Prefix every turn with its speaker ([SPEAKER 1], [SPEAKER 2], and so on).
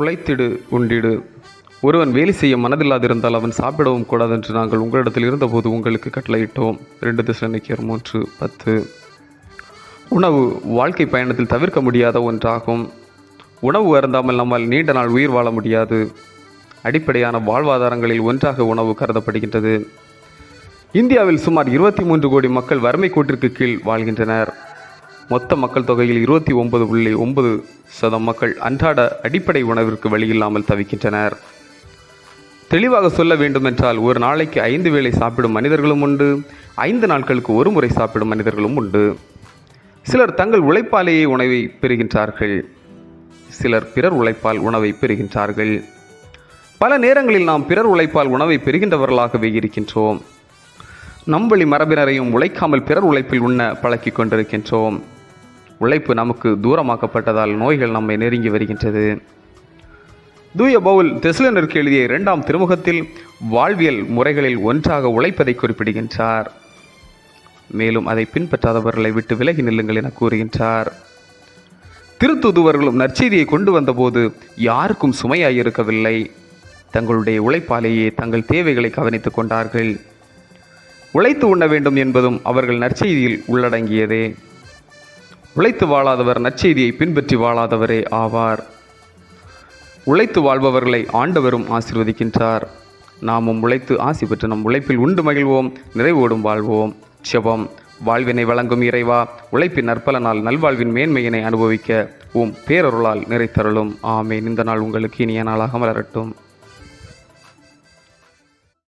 [SPEAKER 1] உழைத்திடு உண்டிடு. ஒருவன் வேலை செய்ய மனதில்லாதிருந்தால் அவன் சாப்பிடவும் கூடாது என்று நாங்கள் உங்களிடத்தில் இருந்தபோது உங்களுக்கு கட்டளையிட்டோம். ரெண்டு திசைக்கியர் மூன்று பத்து. உணவு வாழ்க்கை பயணத்தில் தவிர்க்க முடியாத ஒன்றாகும். உணவு அருந்தாமல் நம்மால் நீண்ட நாள் உயிர் வாழ முடியாது. அடிப்படையான வாழ்வாதாரங்களில் ஒன்றாக உணவு கருதப்படுகின்றது. இந்தியாவில் சுமார் இருபத்தி மூன்று கோடி மக்கள் வறுமை கோட்டிற்கு கீழ் வாழ்கின்றனர். மொத்த மக்கள் தொகையில் இருபத்தி ஒன்பது புள்ளி ஒன்பது சதம் மக்கள் அன்றாட அடிப்படை உணவிற்கு வழியில்லாமல் தவிக்கின்றனர். தெளிவாக சொல்ல வேண்டுமென்றால் ஒரு நாளைக்கு ஐந்து வேளை சாப்பிடும் மனிதர்களும் உண்டு ஐந்து நாட்களுக்கு ஒரு முறை சாப்பிடும் மனிதர்களும் உண்டு. சிலர் தங்கள் உழைப்பாலேயே உணவை பெறுகின்றார்கள். சிலர் பிறர் உழைப்பால் உணவை பெறுகின்றார்கள். பல நேரங்களில் நாம் பிறர் உழைப்பால் உணவை பெறுகின்றவர்களாகவே இருக்கின்றோம். நம்பளி மரபினரையும் உழைக்காமல் பிறர் உழைப்பில் உண்ண பழக்கிக் கொண்டிருக்கின்றோம். உழைப்பு நமக்கு தூரமாக்கப்பட்டதால் நோய்கள் நம்மை நெருங்கி வருகின்றது. தூய பவுல் தெஸ்லனருக்கு எழுதிய இரண்டாம் திருமுகத்தில் வாழ்வியல் முறைகளில் ஒன்றாக உழைப்பதை குறிப்பிடுகின்றார். மேலும் அதை பின்பற்றாதவர்களை விட்டு விலகி நில்லுங்கள் என கூறுகின்றார். திருத்துதுவர்களும் நற்செய்தியை கொண்டு வந்தபோது யாருக்கும் சுமையாயிருக்கவில்லை. தங்களுடைய உழைப்பாலேயே தங்கள் தேவைகளை கவனித்துக் கொண்டார்கள். உழைத்து உண்ண வேண்டும் என்பதும் அவர்கள் நற்செய்தியில் உள்ளடங்கியதே. உழைத்து வாழாதவர் நற்செய்தியை பின்பற்றி வாழாதவரே ஆவார். உழைத்து வாழ்பவர்களை ஆண்டவரும் ஆசீர்வதிக்கின்றார். நாமும் உழைத்து ஆசி பெற்று நம் உழைப்பில் உண்டு மகிழ்வோம் நிறைவோடும் வாழ்வோம். செபம். வாழ்வினை வழங்கும் இறைவா உழைப்பின் நற்பலனால் நல்வாழ்வின் மேன்மையினை அனுபவிக்க உம் பேரருளால் நிறைத்தருளும். ஆமேன். இந்த நாள் உங்களுக்கு இனிய நாளாக மலரட்டும்.